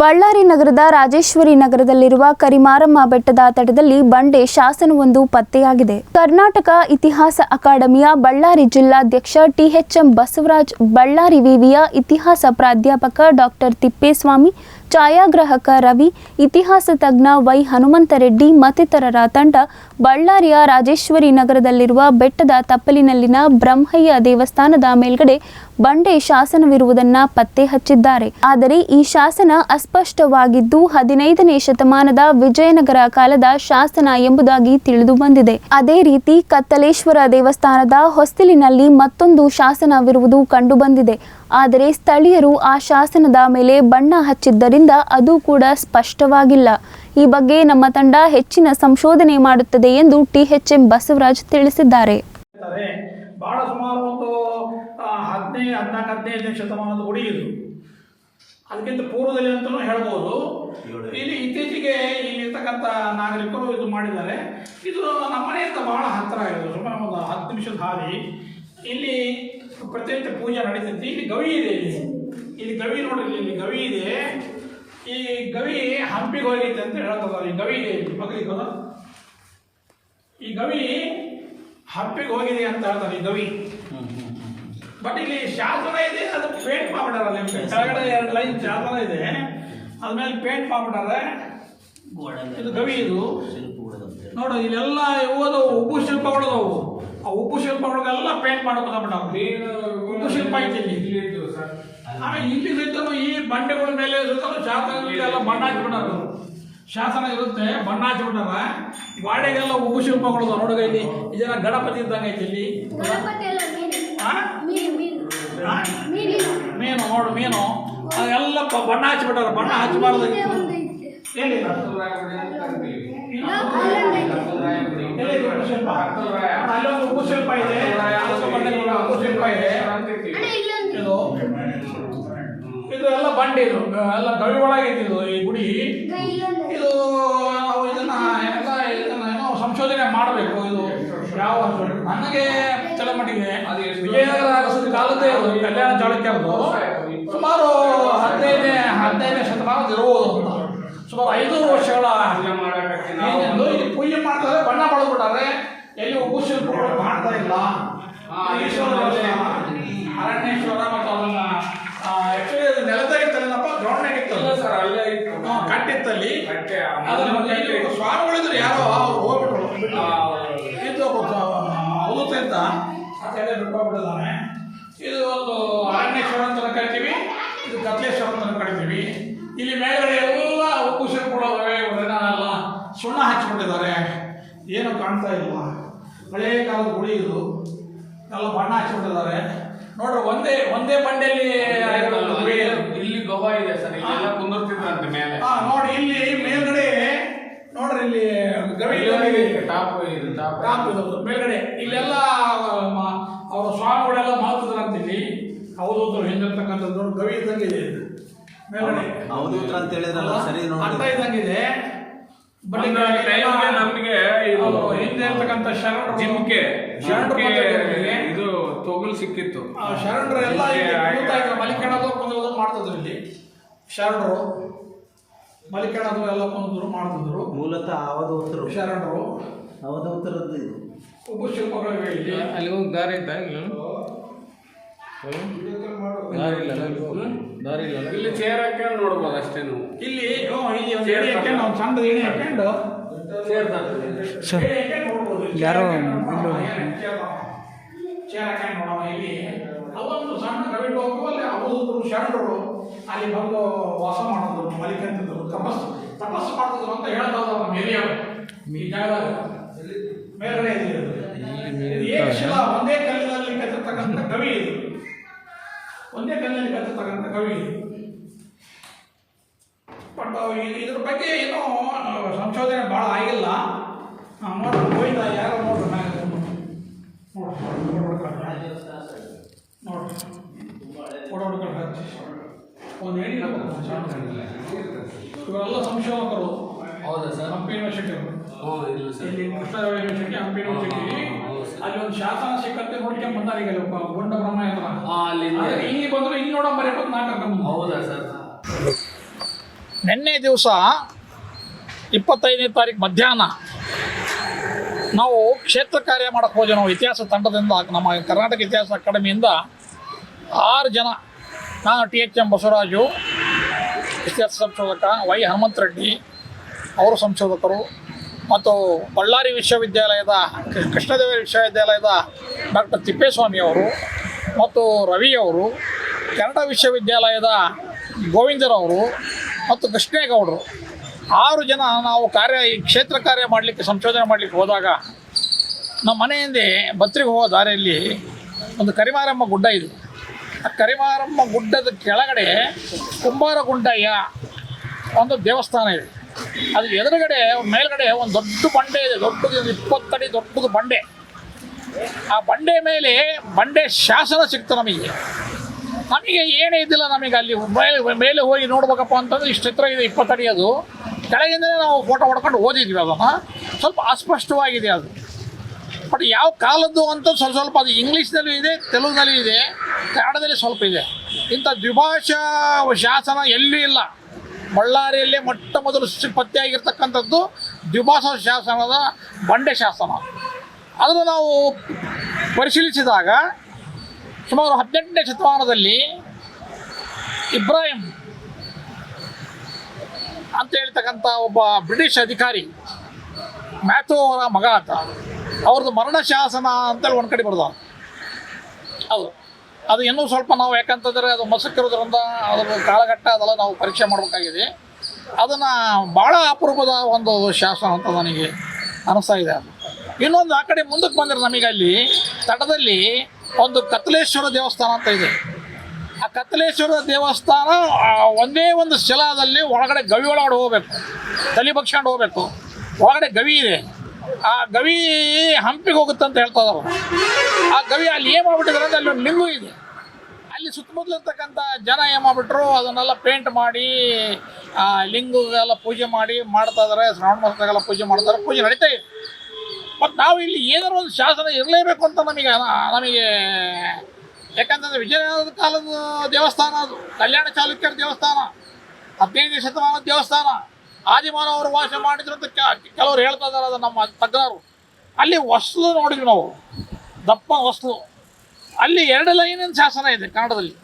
ಬಳ್ಳಾರಿ ನಗರದ ರಾಜೇಶ್ವರಿ ನಗರದಲ್ಲಿರುವ ಕರಿಮಾರಮ್ಮ ಬೆಟ್ಟದ ತಟದಲ್ಲಿ ಬಂಡೆ ಶಾಸನವೊಂದು ಪತ್ತೆಯಾಗಿದೆ. ಕರ್ನಾಟಕ ಇತಿಹಾಸ ಅಕಾಡೆಮಿಯ ಬಳ್ಳಾರಿ ಜಿಲ್ಲಾಧ್ಯಕ್ಷ ಟಿಎಚ್ಎಂ ಬಸವರಾಜ್, ಬಳ್ಳಾರಿ ವಿವಿಯ ಇತಿಹಾಸ ಪ್ರಾಧ್ಯಾಪಕ ಡಾಕ್ಟರ್ ತಿಪ್ಪೇಸ್ವಾಮಿ ಛಾಯಾಗ್ರಾಹಕ ರವಿ, ಇತಿಹಾಸ ತಜ್ಞ ವೈ ಹನುಮಂತರೆಡ್ಡಿ, ಮತ್ತಿತರರ ತಂಡ ಬಳ್ಳಾರಿಯ ರಾಜೇಶ್ವರಿ ನಗರದಲ್ಲಿರುವ ಬೆಟ್ಟದ ತಪ್ಪಲಿನಲ್ಲಿನ ಬ್ರಹ್ಮಯ್ಯ ದೇವಸ್ಥಾನದ ಮೇಲ್ಗಡೆ ಬಂಡೆ ಶಾಸನವಿರುವುದನ್ನ ಪತ್ತೆ ಹಚ್ಚಿದ್ದಾರೆ. ಆದರೆ ಈ ಶಾಸನ ಅಸ್ಪಷ್ಟವಾಗಿದ್ದು, ಹದಿನೈದನೇ ಶತಮಾನದ ವಿಜಯನಗರ ಕಾಲದ ಶಾಸನ ಎಂಬುದಾಗಿ ತಿಳಿದು ಬಂದಿದೆ. ಅದೇ ರೀತಿ ಕತ್ತಲೇಶ್ವರ ದೇವಸ್ಥಾನದ ಹೊಸ್ತಿಲಿನಲ್ಲಿ ಮತ್ತೊಂದು ಶಾಸನವಿರುವುದು ಕಂಡುಬಂದಿದೆ ಆದರೆ ಸ್ಥಳೀಯರು ಆ ಶಾಸನದ ಮೇಲೆ ಬಣ್ಣ ಹಚ್ಚಿದ್ದರಿಂದ ಅದು ಕೂಡ ಸ್ಪಷ್ಟವಾಗಿಲ್ಲ. ಈ ಬಗ್ಗೆ ನಮ್ಮ ತಂಡ ಹೆಚ್ಚಿನ ಸಂಶೋಧನೆ ಮಾಡುತ್ತದೆ ಎಂದು ಟಿಎಚ್ಎಂ ಬಸವರಾಜ್ ತಿಳಿಸಿದ್ದಾರೆ. ಬಹಳ ಸುಮಾರು ಒಂದು ಹದಿನೈದು ಹದಿನಾಲ್ಕು, ಹದಿನೈದನೇ ಶತಮಾನದ ಗುಡಿ ಇದು ಅದಕ್ಕಿಂತ ಪೂರ್ವದಲ್ಲಿ ಅಂತಲೂ ಹೇಳ್ಬೋದು. ಇಲ್ಲಿ ಇತ್ತೀಚೆಗೆ ಇಲ್ಲಿರ್ತಕ್ಕಂಥ ನಾಗರಿಕರು ಇದು ಮಾಡಿದ್ದಾರೆ. ಇದು ನಮ್ಮ ಬಹಳ ಹತ್ತಿರ ಇದೆ, ಸುಮಾರು ಒಂದು ಹತ್ತು ನಿಮಿಷದ ಹಾದಿ. ಇಲ್ಲಿ ಪ್ರತಿನಿತ್ಯ ಪೂಜೆ ನಡೀತೈತಿ. ಇಲ್ಲಿ ಗವಿ ಇದೆ ಇಲ್ಲಿ. ಇಲ್ಲಿ ಗವಿ ನೋಡ್ರಿ, ಇಲ್ಲಿ ಗವಿ ಇದೆ. ಈ ಗವಿ ಹಂಪಿಗೆ ಹೋಗಿದೆ ಅಂತ ಹೇಳ್ತದ ಈ ಗವಿ ಮಗಳಿಗೆ ಈ ಗವಿ ಹಂಪಿಗೆ ಹೋಗಿದೆ ಅಂತ ಹೇಳ್ತಾರೆ ಈ ಗವಿ. ಬಟ್ ಇಲ್ಲಿ ಶಾಸನ ಇದೆ ಅದು ಪೇಂಟ್ ಮಾಡ್ಬಿಟ್ಟಾರ ನಿಮ್ಗೆ ಕೆಳಗಡೆ ಎರಡು ಲೈನ್ ಶಾಸನ ಇದೆ. ಅದ್ಮೇಲೆ ಪೇಂಟ್ ಮಾಡ್ಬಿಟ್ಟಾರೆ. ಇದು ಗವಿ ಇದು. ನೋಡು ಇಲ್ಲೆಲ್ಲ ಓದವು ಉಪ್ಪು ಶಿಲ್ಪಗಳದವು ಆ ಉಪ್ಪು ಶಿಲ್ಪಗಳಿಗೆಲ್ಲ ಪೇಂಟ್ ಮಾಡ್ಕೊಂಡ್ಬಿಟ್ಟಾವ ಉಪ್ಪು ಶಿಲ್ಪ ಐತಿ ಇಲ್ಲಿ. ಆಮೇಲೆ ಇಲ್ಲಿ ಬಂಡೆಗಳ ಮೇಲೆ ಸುತ್ತಲೂ ಶಾಸನ ಎಲ್ಲ ಬಣ್ಣ ಹಚ್ಬಿಟ್ಟಾರ ಶಾಸನ ಇರುತ್ತೆ ಬಣ್ಣ ಹಚ್ಬಿಟ್ಟಾರ ಗಾಡೆಗೆಲ್ಲ ಉಪ್ಪು ಶಿಲ್ಪಗಳು ನೋಡುಗ ಇಲ್ಲಿ ಇದೆಲ್ಲ ಗಣಪತಿ ಇದ್ದಂಗೆ ಐತಿ ಇಲ್ಲಿ. ಮೀನು. ನೋಡು ಮೀನು. ಅದೆಲ್ಲ ಬಣ್ಣ ಹಚ್ಬಿಟ್ಟಾರ ಬಣ್ಣ ಹಚ್ಚಬಾರ್ದು ಶಿಲ್ಪ ಅಲ್ಲೊಂದು ಶಿಲ್ಪ? ಇದೆ. ಶಿಲ್ಪ ಇದೆ. ಇದು ಇದು ಎಲ್ಲ ಬಂಡೆ ಇದು ಎಲ್ಲ ಗವಿ ಒಳಗಿದ್ದು ಇದು ಈ ಗುಡಿ. ಇದು ನಾವು ಇದನ್ನ ಎಲ್ಲ ಇದನ್ನ ಏನೋ ಸಂಶೋಧನೆ ಮಾಡಬೇಕು ಇದು ಯಾವ ನನಗೆ ತಲೆಮಟ್ಟಿಗೆ ವಿಜಯನಗರ ಅರಸರ ಕಾಲದ್ದೇ ಅದು ಕಲ್ಯಾಣ ಚಾಳುಕ್ಯರದು ಸುಮಾರು ಹದಿನೈದನೇ ಹದಿನೈದನೇ ಶತಮಾನದ ಇರಬಹುದು ಅಂತ ಸುಮಾರು ಐದೂರು ವರ್ಷಗಳ ಇಲ್ಲಿ ಪೂಜೆ ಮಾಡ್ತಾರೆ ಬಣ್ಣ ಬಳದ್ಬಿಟ್ಟಾರೆ. ಎಲ್ಲಿ ಉಪ್ಪು ಶಿಲ್ಪಗಳು ಮಾಡ್ತಾ ಇಲ್ಲ. ಈಶ್ವರ ಅರಣ್ಯೇಶ್ವರ ಮತ್ತು ಅದನ್ನ ಆಕ್ಚುಲಿ ಅದು ಗ್ರೌಂಡ್ ನಾಗ ಇತ್ತಲ್ಲ ಸರ್ ಅಲ್ಲೇ ಇತ್ತು. ಕಟ್ಟಿತ್ತಲ್ಲಿ. ಸ್ವಾಮಿಗಳಿದ್ರು ಯಾರೋ ಅವ್ರು ಹೋಗ್ಬಿಟ್ರು. ಇದು ಅವಧೂತ ಅಂತ. ಅದೆಲ್ಲ ಬಿಟ್ಕೊಬಿಟ್ಟಿದ್ದಾನೆ ಇದು ಒಂದು ಅರಣ್ಯೇಶ್ವರ ಅಂತ ಕರಿತೀವಿ ಇದು ಕತ್ಲೇಶ್ವರ ಅಂತ ಕರಿತೀವಿ. ಇಲ್ಲಿ ಮೇಲ್ಗಡೆ ಎಲ್ಲ ಉಪ್ಪುಸಿರು ಕೊಡೋದವೆ ಎಲ್ಲ ಸುಣ್ಣ ಹಚ್ಚಿಬಿಟ್ಟಿದ್ದಾರೆ. ಏನು ಕಾಣ್ತಾ ಇಲ್ಲ ಹಳೆಯ ಕಾಲದ ಗುಡಿ ಇದು. ಎಲ್ಲ ಬಣ್ಣ ಹಚ್ಚಿಬಿಟ್ಟಿದ್ದಾರೆ. ನೋಡ್ರಿ ಒಂದೇ ಒಂದೇ ಬಂಡೆಯಲ್ಲಿ. ಇಲ್ಲಿ ಗೊಬ್ಬ ಇದೆ ಸರ್ ಇಲ್ಲೆಲ್ಲ ಕುಂದಿರ್ತಿದ್ರಂತೆ ಮೇಲೆ ಹಾ ನೋಡಿ ಇಲ್ಲಿ ಮೇಲ್ಗಡೆ ನೋಡ್ರಿ ಇಲ್ಲಿ ಗವಿ ಗವಿ ಇದೆ. ಟಾಪ್ ಇದು ಟಾಪ್ ಟಾಪ್ ಇದು ಮೇಲ್ಗಡೆ ಇಲ್ಲೆಲ್ಲ ಅವರ ಸ್ವಾಮಿಗಳೆಲ್ಲ ಮಾಲ್ತಿದ್ರಂತ ಇಲ್ಲಿ ಅವಧೂತರು ಹೆಂಗಿರ್ತಕ್ಕಂಥದ್ದು ನೋಡಿ ಗವಿ ಇದ್ದಂಗೆ ಇದೆ ಇದು. ಮೇಲ್ಗಡೆ ಅವಧೂತರ ಅಂತ ಹೇಳಿದ್ರಲ್ಲ ಸರಿ ಅರ್ಥ ನೋಡಿ ಇದ್ದಂಗಿದೆ ಬಟ್ ನಮಗೆ ಇದು ಹಿಂದೆ ಇರ್ತಕ್ಕಂಥ ಶರಣ ಜಿಮ್ಕೆ. ಇದು ತೊಗಲು ಸಿಕ್ಕಿತ್ತು. ಆ ಶರಣರು ಎಲ್ಲ ಮಲಿಕಣದ ಮಲಿಕಣದು ಮಾಡ್ತಿದ್ರು ಇಲ್ಲಿ. ಶರಣರು ಮಲಿಕಣದ ಎಲ್ಲ ಕುಂದ್ರು ಮಾಡ್ತಿದ್ರು. ಮೂಲತಃ ಅವಧೂತರು. ಶರಣರು ಅವಧೂತರದ್ದು ಇದು. ಉಪ್ಪು ಶಿಲ್ಪಗಳಿವೆ ಇಲ್ಲಿ. ಅಲ್ಲಿ ಹೋಗಿ ದಾರಿ ಇದ್ದ ಇಲ್ಲ ದಾರಿ ಇಲ್ಲ ದಾರಿ ಇಲ್ಲ. ಇಲ್ಲಿ. ಚೇರ್ ಹಾಕೊಂಡು ನೋಡ್ಬೋದು ಅಷ್ಟೇ ನೀವು. ಇಲ್ಲಿ ಓ, ಇಲ್ಲಿ ಒಂದು ಎಣೆ ಹಾಕೊಂಡು ಒಂದು ಸಣ್ಣ ಎಣೆ ಹಾಕೊಂಡು. ಚೇರ್ ಯಾರೋ ಚೇರ್ ನೋಡೋಣ ಇಲ್ಲಿ ಅವೊಂದು ಸಣ್ಣ ಗವಿಟ್ ಹೋಗು ಅಲ್ಲಿ ಅವರು ಶರಣರು ಅಲ್ಲಿ ಬಂದು ವಾಸ ಮಾಡೋದು ಮಲಿಕಂತಿದ್ರು ತಪಸ್ಸು. ತಪಸ್ಸು ಮಾಡ್ತಿದ್ರು ಅಂತ ಹೇಳ್ತಾವ ನಮ್ಮ ಹಿರಿಯರು. ಈ ಜಾಗದಾಗ ಮೇಲ್ಗಡೆ. ಇದು ಒಂದೇ ಕಲ್ಲಿನಲ್ಲಿ ಕತ್ತಿರ್ತಕ್ಕಂಥ ಕವಿ ಇದು. ಒಂದೇ ಕಲ್ಲಿನಲ್ಲಿ ಕತ್ತಿರ್ತಕ್ಕಂಥ ಕವಿ ಬಟ್ ಇದ್ರ ಬಗ್ಗೆ ಏನೋ ಸಂಶೋಧನೆ ಭಾಳ ಆಗಿಲ್ಲ. ನೋಡ್ರಿ ಹೋಯ್ತಾ ಯಾರೋ ನೋಡ್ರಿ ಇವರೆಲ್ಲ ಸಂಶೋಧಕರು ಹೌದಾ ಸರ್ ಹಂಪಿ ಯೂನಿವರ್ಸಿಟಿ ಇಲ್ಲ ಕೃಷ್ಣ ಯೂನಿವರ್ಸಿಟಿ ಹಂಪಿ ಯೂನಿವರ್ಸಿಟಿ ಅಲ್ಲಿ ಒಂದು ಶಾಸನ ಸಿಕ್ಕಂತೆ ನೋಡ್ಕೊಂಡ್ ಬಂದಾರ ಈಗ ಗುಂಡ ಬ್ರಹ್ಮ ಹತ್ರ. ಇಲ್ಲಿ ಬಂದ್ರೆ ಇಲ್ಲಿ ನೋಡೋ ಬರೀ ಹೌದಾ ಸರ್ ನಿನ್ನೆ ದಿವಸ ಇಪ್ಪತ್ತೈದನೇ ತಾರೀಕು ಮಧ್ಯಾಹ್ನ ನಾವು ಕ್ಷೇತ್ರ ಕಾರ್ಯ ಮಾಡಕ್ಕೆ ಹೋದ ನಾವು ಇತಿಹಾಸ ತಂಡದಿಂದ, ನಮ್ಮ ಕರ್ನಾಟಕ ಇತಿಹಾಸ ಅಕಾಡೆಮಿಯಿಂದ ಆರು ಜನ, ನಾನು ಟಿ ಎಚ್ ಎಂ ಬಸವರಾಜು, ಇತಿಹಾಸ ಸಂಶೋಧಕ ವೈ ಹನುಮಂತ ರೆಡ್ಡಿ, ಅವರು ಸಂಶೋಧಕರು, ಮತ್ತು ಬಳ್ಳಾರಿ ವಿಶ್ವವಿದ್ಯಾಲಯದ ಕೃಷ್ಣದೇವರ ಕೃಷ್ಣದೇವ ವಿಶ್ವವಿದ್ಯಾಲಯದ ಡಾಕ್ಟರ್ ತಿಪ್ಪೇಸ್ವಾಮಿ ಅವರು, ಮತ್ತು ರವಿ ಅವರು, ಕನ್ನಡ ವಿಶ್ವವಿದ್ಯಾಲಯದ ಗೋವಿಂದರವರು, ಮತ್ತು ಕೃಷ್ಣೇಗೌಡರು. ಆರು ಜನ ನಾವು ಕಾರ್ಯ, ಈ ಕ್ಷೇತ್ರ ಕಾರ್ಯ ಮಾಡಲಿಕ್ಕೆ, ಸಂಶೋಧನೆ ಮಾಡಲಿಕ್ಕೆ ಹೋದಾಗ ನಮ್ಮ ಮನೆಯಿಂದೆ ಬತ್ರಿಗೆ ಹೋಗೋ ದಾರಿಯಲ್ಲಿ ಒಂದು ಕರಿಮಾರಮ್ಮ ಗುಡ್ಡ ಇದೆ. ಆ ಕರಿಮಾರಮ್ಮ ಗುಡ್ಡದ ಕೆಳಗಡೆ ಕುಂಬಾರ ಗುಂಡಯ್ಯ ಒಂದು ದೇವಸ್ಥಾನ ಇದೆ. ಅದು ಎದುರುಗಡೆ, ಮೇಲ್ಗಡೆ ಒಂದು ದೊಡ್ಡ ಬಂಡೆ ಇದೆ. ದೊಡ್ಡದು ಇಪ್ಪತ್ತಡಿ ದೊಡ್ಡದು ಬಂಡೆ. ಆ ಬಂಡೆ ಮೇಲೆ ಬಂಡೆ ಶಾಸನ ಸಿಕ್ತು ನಮಗೆ. ನಮಗೆ ಏನೇ ಇದ್ದಿಲ್ಲ ನಮಗೆ ಅಲ್ಲಿ. ಮೇಲೆ ಮೇಲೆ ಹೋಗಿ ನೋಡ್ಬೇಕಪ್ಪ ಅಂತಂದ್ರೆ ಇಷ್ಟು ಎತ್ತರ ಇದೆ ಇಪ್ಪತ್ತಡಿ ಅದು. ಕೆಳಗಿಂದಲೇ ನಾವು ಫೋಟೋ ಹೊಡ್ಕೊಂಡು ಓದಿದ್ವಿ ಅದನ್ನು ಸ್ವಲ್ಪ ಅಸ್ಪಷ್ಟವಾಗಿದೆ ಅದು. ಬಟ್ ಯಾವ ಕಾಲದ್ದು ಅಂತ ಸ್ವಲ್ಪ ಸ್ವಲ್ಪ ಅದು ಇಂಗ್ಲೀಷ್ನಲ್ಲೂ ಇದೆ, ತೆಲುಗಿನಲ್ಲೂ ಇದೆ, ಕನ್ನಡದಲ್ಲಿ ಸ್ವಲ್ಪ ಇದೆ. ಇಂಥ ದ್ವಿಭಾಷಾ ಶಾಸನ ಎಲ್ಲೂ ಇಲ್ಲ. ಬಳ್ಳಾರಿಯಲ್ಲೇ ಮೊಟ್ಟ ಮೊದಲು ಪತ್ತೆಯಾಗಿರ್ತಕ್ಕಂಥದ್ದು ದ್ವಿಭಾಷಾ ಶಾಸನದ ಬಂಡೆ ಶಾಸನ. ಅದನ್ನು ನಾವು ಪರಿಶೀಲಿಸಿದಾಗ ಸುಮಾರು ಹದಿನೆಂಟನೇ ಶತಮಾನದಲ್ಲಿ ಇಬ್ರಾಹಿಂ ಅಂತ ಹೇಳ್ತಕ್ಕಂಥ ಒಬ್ಬ ಬ್ರಿಟಿಷ್ ಅಧಿಕಾರಿ ಮ್ಯಾಥೋ ಅವರ ಮಗ ಅಂತ ಅವ್ರದ್ದು ಮರಣ ಶಾಸನ ಅಂತೇಳಿ ಒಂದು ಕಡೆ ಬರ್ದ ಅದು ಅದು ಇನ್ನೂ ಸ್ವಲ್ಪ ನಾವು ಯಾಕಂತಂದರೆ ಅದು ಮಸಕ್ಕಿರೋದ್ರಿಂದ ಅದರ ಕಾಲಘಟ್ಟ ಅದೆಲ್ಲ ನಾವು ಪರೀಕ್ಷೆ ಮಾಡಬೇಕಾಗಿದೆ. ಅದನ್ನು ಭಾಳ ಅಪರೂಪದ ಒಂದು ಶಾಸನ ಅಂತ ನನಗೆ ಅನಿಸ್ತಾ ಇದೆ. ಇನ್ನೊಂದು ಆ ಕಡೆ ಮುಂದಕ್ಕೆ ಬಂದರೆ ನಮಗೆ ಅಲ್ಲಿ ತಟದಲ್ಲಿ ಒಂದು ಕತ್ಲೇಶ್ವರ ದೇವಸ್ಥಾನ ಅಂತ ಇದೆ. ಆ ಕತ್ತಲೇಶ್ವರ ದೇವಸ್ಥಾನ ಒಂದೇ ಒಂದು ಶಿಲಾದಲ್ಲಿ ಒಳಗಡೆ ಗವಿ ಒಳಗಡೆ ಹೋಗ್ಬೇಕು. ತಲೆ ಬಗ್ಸ್ಕೊಂಡು ಹೋಗ್ಬೇಕು. ಒಳಗಡೆ ಗವಿ ಇದೆ. ಆ ಗವಿ ಹಂಪಿಗೆ ಹೋಗುತ್ತೆ ಅಂತ ಹೇಳ್ತಾ ಇದ್ದಾರೆ ಆ ಗವಿ ಅಲ್ಲಿ ಏನು ಮಾಡ್ಬಿಟ್ಟಿದ್ದಾರೆ ಅಂದ್ರೆ ಅಲ್ಲಿ ಒಂದು ಲಿಂಗು ಇದೆ. ಅಲ್ಲಿ ಸುತ್ತಮುತ್ತಲು ಇರ್ತಕ್ಕಂಥ ಜನ ಏನು ಮಾಡ್ಬಿಟ್ರು, ಅದನ್ನೆಲ್ಲ ಪೇಂಟ್ ಮಾಡಿ, ಆ ಲಿಂಗುಗೆಲ್ಲ ಪೂಜೆ ಮಾಡಿ ಮಾಡ್ತಾ ಇದಾರೆ. ಶ್ರಾವಣ ಮಾಸದಾಗೆಲ್ಲ ಪೂಜೆ ಮಾಡ್ತಾರೆ ಪೂಜೆ ನಡೀತಾ ಇದೆ. ಮತ್ತು ನಾವು ಇಲ್ಲಿ ಏನಾದ್ರು ಒಂದು ಶಾಸನ ಇರಲೇಬೇಕು ಅಂತ ನಮಗೆ ನಮಗೆ ಯಾಕಂತಂದ್ರೆ ವಿಜಯನಗರದ ಕಾಲದ ದೇವಸ್ಥಾನ ಅದು. ಕಲ್ಯಾಣ ಚಾಲುಕ್ಯರ ದೇವಸ್ಥಾನ ಹದಿನೈದನೇ ಶತಮಾನದ ದೇವಸ್ಥಾನ. ಆದಿಮಾನವರು ವಾಸ ಮಾಡಿದ್ರು ಅಂತ ಕೆಲವರು ಹೇಳ್ತಾ ಇದ್ದಾರೆ ಅದು ನಮ್ಮ ತಜ್ಞರು. ಅಲ್ಲಿ ವಸ್ತು ನೋಡಿದ್ವಿ ನಾವು. ದಪ್ಪ ವಸ್ತು ಅಲ್ಲಿ ಎರಡು ಲೈನಿನ ಶಾಸನ ಇದೆ ಕನ್ನಡದಲ್ಲಿ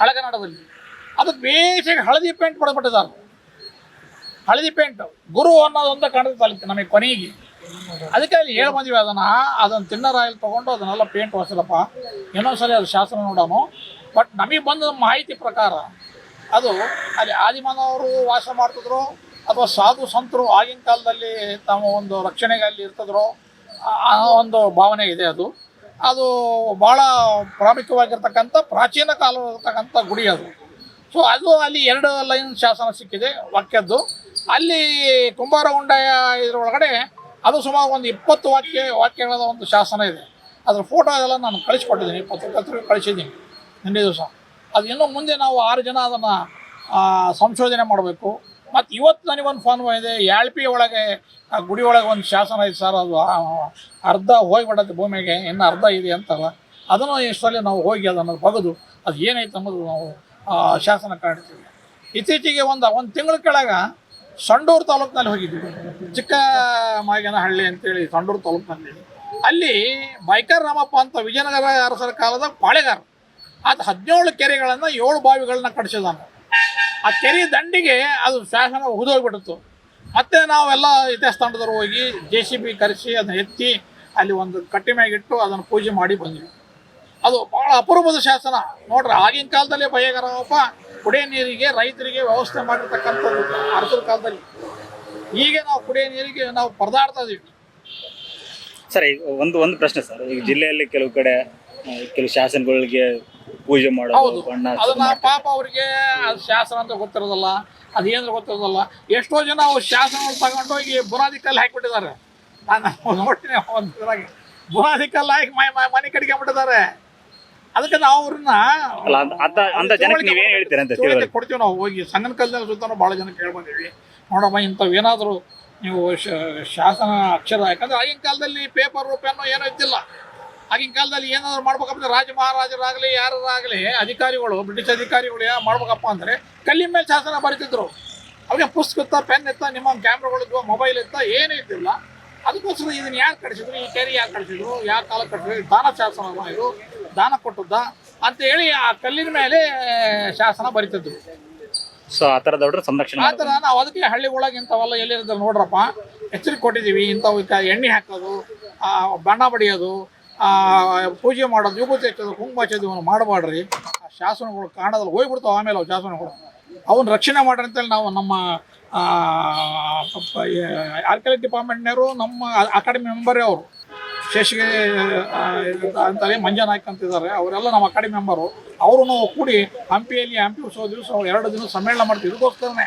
ಹಳಗನ್ನಡದಲ್ಲಿ ಅದಕ್ಕೆ ಬೇಸಿಗೆ ಹಳದಿ ಪೇಂಟ್ ಪಡೆದ್ಬಿಟ್ಟಿದ್ದಾರೆ ಹಳದಿ ಪೇಂಟ್, ಗುರು ಅನ್ನೋದೊಂದು ಕನ್ನಡದ ತಾಲೂಕು ನಮಗೆ ಕೊನೆಗೆ. ಅದಕ್ಕೆ ಅಲ್ಲಿ ಹೇಳಿ ಬಂದ್ವಿ ಅದನ್ನು ಅದನ್ನು ತಿನ್ನರಾಯಲ್ ಆಯಿಲ್ ತೊಗೊಂಡು ಅದನ್ನೆಲ್ಲ ಪೇಂಟ್ ಹೊಸದಪ್ಪ. ಇನ್ನೊಂದ್ಸಲಿ ಅದು ಶಾಸನ ನೋಡೋಣ ಬಟ್ ನಮಗೆ ಬಂದ ಮಾಹಿತಿ ಪ್ರಕಾರ ಅದು ಅಲ್ಲಿ ಆದಿಮಾನವರು ವಾಸ ಮಾಡ್ತಿದ್ರು, ಅಥವಾ ಸಾಧು ಸಂತರು ಆಗಿನ ಕಾಲದಲ್ಲಿ ತಮ್ಮ ಒಂದು ರಕ್ಷಣೆಗೆ ಅಲ್ಲಿ ಇರ್ತಿದ್ರು, ಆ ಒಂದು ಭಾವನೆ ಇದೆ ಅದು. ಅದು ಭಾಳ ಪ್ರಾಮುಖ್ಯವಾಗಿರ್ತಕ್ಕಂಥ, ಪ್ರಾಚೀನ ಕಾಲದಲ್ಲಿರ್ತಕ್ಕಂಥ ಗುಡಿ ಅದು. ಸೊ ಅದು ಅಲ್ಲಿ ಎರಡು ಲೈನ್ ಶಾಸನ ಸಿಕ್ಕಿದೆ, ವಾಕ್ಯದ್ದು. ಅಲ್ಲಿ ಕುಂಬಾರ ಉಂಡಯ ಇದರೊಳಗಡೆ ಅದು ಸುಮಾರು ಒಂದು ಇಪ್ಪತ್ತು ವಾಕ್ಯ, ವಾಕ್ಯಗಳ ಒಂದು ಶಾಸನ ಇದೆ. ಅದ್ರ ಫೋಟೋ ಎಲ್ಲ ನಾನು ಕಳಿಸ್ಕೊಟ್ಟಿದ್ದೀನಿ, ಪತ್ರಕರ್ತರಿಗೆ ಕಳಿಸಿದ್ದೀನಿ ನಿನ್ನೆ ದಿವಸ. ಅದು ಇನ್ನೂ ಮುಂದೆ ನಾವು ಆರು ಜನ ಅದನ್ನು ಸಂಶೋಧನೆ ಮಾಡಬೇಕು. ಮತ್ತು ಇವತ್ತು ನನಗೆ ಒಂದು ಫೋನ್ ಇದೆ ಯಾಳ್ಪಿ ಒಳಗೆ ಗುಡಿ ಒಳಗೆ ಒಂದು ಶಾಸನ ಇದೆ ಸರ್ ಅದು ಅರ್ಧ ಹೋಗಿಬಿಡತ್ತೆ ಭೂಮಿಗೆ, ಇನ್ನು ಅರ್ಧ ಇದೆ ಅಂತಲ್ಲ. ಅದನ್ನು ಇಷ್ಟರಲ್ಲಿ ನಾವು ಹೋಗಿ ಅದನ್ನು ಬಗೆದು, ಅದು ಏನೈತೆ ಅನ್ನೋದು ನಾವು ಶಾಸನ ಕಾಣ್ತೀವಿ. ಇತ್ತೀಚೆಗೆ ಒಂದು ಒಂದು ತಿಂಗಳ ಕೆಳಗ ಸಂಡೂರು ತಾಲೂಕಿನಲ್ಲಿ ಹೋಗಿದ್ವಿ. ಚಿಕ್ಕ ಮಾಗನಹಳ್ಳಿ ಅಂತೇಳಿ ಸಂಡೂರು ತಾಲೂಕಿನಲ್ಲಿ. ಅಲ್ಲಿ ಬೈಕರ್ ರಾಮಪ್ಪ ಅಂತ ವಿಜಯನಗರ ಅರಸರ ಕಾಲದ ಪಾಳೆಗಾರ. ಆತ ಹದಿನೇಳು ಕೆರೆಗಳನ್ನು ಏಳು ಬಾವಿಗಳನ್ನ ಕಟ್ಟಿಸಿದಾನೆ. ಆ ಕೆರೆ ದಂಡಿಗೆ ಅದು ಶಾಸನ ಉಗಿದೋಗ್ಬಿಟ್ಟಿತ್ತು ಮತ್ತೆ ನಾವೆಲ್ಲ ಇತಿಹಾಸ ತಂಡದವ್ರು ಹೋಗಿ ಜೆ ಸಿ ಬಿ ಕರೆಸಿ ಅದನ್ನ ಎತ್ತಿ ಅಲ್ಲಿ ಒಂದು ಕಟ್ಟಿ ಮ್ಯಾಗಿಟ್ಟು ಅದನ್ನು ಪೂಜೆ ಮಾಡಿ ಬಂದ್ವಿ. ಅದು ಭಾಳ ಅಪರೂಪದ ಶಾಸನ. ನೋಡ್ರಿ, ಆಗಿನ ಕಾಲದಲ್ಲಿ ಬಯ್ಯಗರಪ್ಪ ಕುಡಿಯೋ ನೀರಿಗೆ ರೈತರಿಗೆ ವ್ಯವಸ್ಥೆ ಮಾಡಿರ್ತಕ್ಕಂಥದ್ದು ಅರಸರ ಕಾಲದಲ್ಲಿ. ಈಗ ನಾವು ಕುಡಿಯೋ ನೀರಿಗೆ ನಾವು ಪರದಾಡ್ತಾ ಇದೀವಿ. ಸರ್ ಈಗ ಒಂದು ಒಂದು ಪ್ರಶ್ನೆ ಸರ್. ಈಗ ಜಿಲ್ಲೆಯಲ್ಲಿ ಕೆಲವು ಕಡೆ ಆ, ಕೆಲವು ಶಾಸನಗಳಿಗೆ ಪೂಜೆ ಹೌದು. ಮಾಡೋದು ಬಣ್ಣ ಹಚ್ಚೋದು ಅದನ್ನ ಮಾಡ್ತಾರೆ. ಪಾಪ ಅವ್ರಿಗೆ ಅದು ಶಾಸನ ಅಂತ ಗೊತ್ತಿರೋದಲ್ಲ ಅದೇನು ಗೊತ್ತಿರೋದಲ್ಲ. ಎಷ್ಟೋ ಜನ ಅವ್ರು ಶಾಸನಗಳು ತಗೊಂಡೋಗಿ ಬುನಾದಿ ಕಲ್ಲು ಹಾಕಿಬಿಟ್ಟಿದ್ದಾರೆ. ನಾನು ನೋಡ್ತೀನಿ ಒಂದು ಇದ್ರಾಗೆ. ಬುನಾದಿ ಕಲ್ಲು ಹಾಕಿ ಮನೆ ಕಡೆಗೆ ಬಿಟ್ಟಿದ್ದಾರೆ. ಅದಕ್ಕೆ ನಾವು ಅವ್ರನ್ನ ಅಲ್ಲ ಅಂತ- ಅಂತ ಅಂತ ಜನಕ್ಕೆ ನೀವೇನ್ ಹೇಳ್ತೀರಾ ಅಂತ ತಿಳುವಳಿಕೆ? ಕೊಡ್ತೀವಿ ನಾವು ಹೋಗಿ. ಸಂಗನ ಕಲ್ದಲ್ಲಿ ಸುತ್ತ ಭಾಳ ಜನ ಕೇಳ್ಬಂದೀವಿ ನೋಡಮ್ಮ ಇಂಥವು ಏನಾದರೂ ನೀವು ಶಾಸನ ಅಕ್ಷರ, ಯಾಕಂದ್ರೆ ಆಗಿನ ಕಾಲದಲ್ಲಿ ಪೇಪರು ಪೆನ್ನು ಏನೂ ಇದ್ದಿಲ್ಲ. ಆಗಿನ ಕಾಲದಲ್ಲಿ ಏನಾದ್ರು ಮಾಡ್ಬೇಕಂದ್ರೆ ರಾಜ ಮಹಾರಾಜರಾಗಲಿ ಯಾರಾಗಲಿ ಅಧಿಕಾರಿಗಳು ಬ್ರಿಟಿಷ್ ಅಧಿಕಾರಿಗಳು ಏನು ಮಾಡ್ಬೇಕಪ್ಪ ಅಂದರೆ ಕಲ್ಲಿನ ಮೇಲೆ ಶಾಸನ ಬರೀತಿದ್ರು. ಅವಾಗ ಪುಸ್ತಕ ಇತ್ತ, ಪೆನ್ ಇತ್ತ, ನಿಮ್ಮ ಕ್ಯಾಮ್ರಾಗಳಿದ್ವು ಮೊಬೈಲ್ ಇತ್ತ, ಏನೂ ಇದ್ದಿಲ್ಲ. ಅದಕ್ಕೋಸ್ಕರ ಇದನ್ನ ಯಾರು ಕಡಿಸಿದ್ರು ಈ ಕೆರೆ ಯಾರು ಕಡಿಸಿದ್ರು ಯಾವ ಕಾಲ ಕಟ್ಟಿದ್ರು ದಾನ ಶಾಸನ ಇದು. ದಾನ ಕೊಟ್ಟದ್ದ ಅಂತ ಹೇಳಿ ಆ ಕಲ್ಲಿನ ಮೇಲೆ ಶಾಸನ ಬರಿತಿದ್ರು. ಸೊ ಆ ಥರ ದೊಡ್ಡ ಸಂರಕ್ಷಣೆ ಆ ಥರ ನಾವು ಅದಕ್ಕೆ ಹಳ್ಳಿಗಳಾಗ ಇಂಥವೆಲ್ಲ ಎಲ್ಲಿರೋದ್ರ ನೋಡ್ರಪ್ಪ? ಎಚ್ಚರಿಕೆ ಕೊಟ್ಟಿದ್ದೀವಿ ಇಂಥವು ಎಣ್ಣೆ ಹಾಕೋದು ಬಣ್ಣ ಬಡಿಯೋದು ಪೂಜೆ ಮಾಡೋದು ವಿಭೂತಿ ಹಚ್ಚೋದು ಕುಂಕುಮ ಹಚ್ಚೋದು ಇವನು ಮಾಡಬಾಡ್ರಿ ಆ ಶಾಸನಗಳು ಕಾಣೋದಲ್ಲ ಹೋಗ್ಬಿಡ್ತಾವೆ ಆಮೇಲೆ ಅವು ಶಾಸನಗಳು. ಅವನ್ನ ರಕ್ಷಣೆ ಮಾಡ್ರಿ ಅಂತೇಳಿ ನಾವು ನಮ್ಮ ಆರ್ಕಿಯಾಲಜಿ ಡಿಪಾರ್ಟ್ಮೆಂಟ್ನವರು ನಮ್ಮ ಅಕಾಡೆಮಿ ಮೆಂಬರೇ ಅವರು. ಶೇಷಿಗೆ ಅಂತಲೇ ಮಂಜನಾಯ್ಕ ಅಂತಿದ್ದಾರೆ ಅವರೆಲ್ಲ ನಮ್ಮ ಅಕಾಡೆಮಿ ಮೆಂಬರು. ಅವರು ಕೂಡಿ ಹಂಪಿಯಲ್ಲಿ ಹಂಪಿ ಉತ್ಸವ ದಿವಸ ಎರಡು ದಿನ ಸಮ್ಮೇಳನ ಮಾಡ್ತೀವಿ. ಇದಕ್ಕೋಸ್ಕರನೇ.